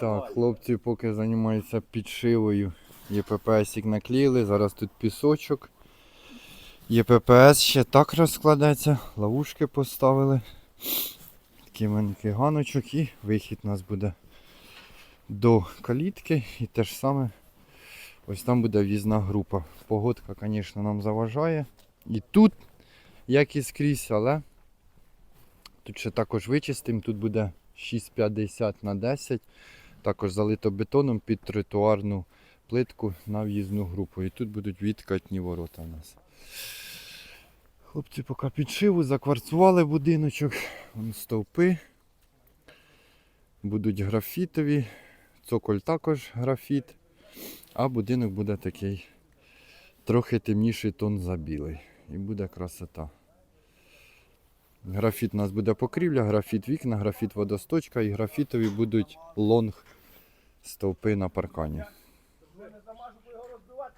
Так, хлопці поки займаються підшивою. ЄППСик наклеїли, зараз тут пісочок. ЄППС ще так розкладеться, ловушки поставили. Такий маленький ганочок і вихід у нас буде до калітки. І те ж саме ось там буде в'їзна група. Погодка, звісно, нам заважає. І тут, як і скрізь, але тут ще також вичистимо. Тут буде 6,50 на 10. Також залито бетоном під тротуарну плитку на в'їзну групу. І тут будуть відкатні ворота у нас. Хлопці поки підшиву, закварцували будиночок. Вон стовпи. Будуть графітові. Цоколь також графіт. А будинок буде такий трохи темніший тон за білий. І буде красота. Графіт у нас буде покрівля, графіт вікна, графіт водосточка і графітові будуть лонг стовпи на паркані.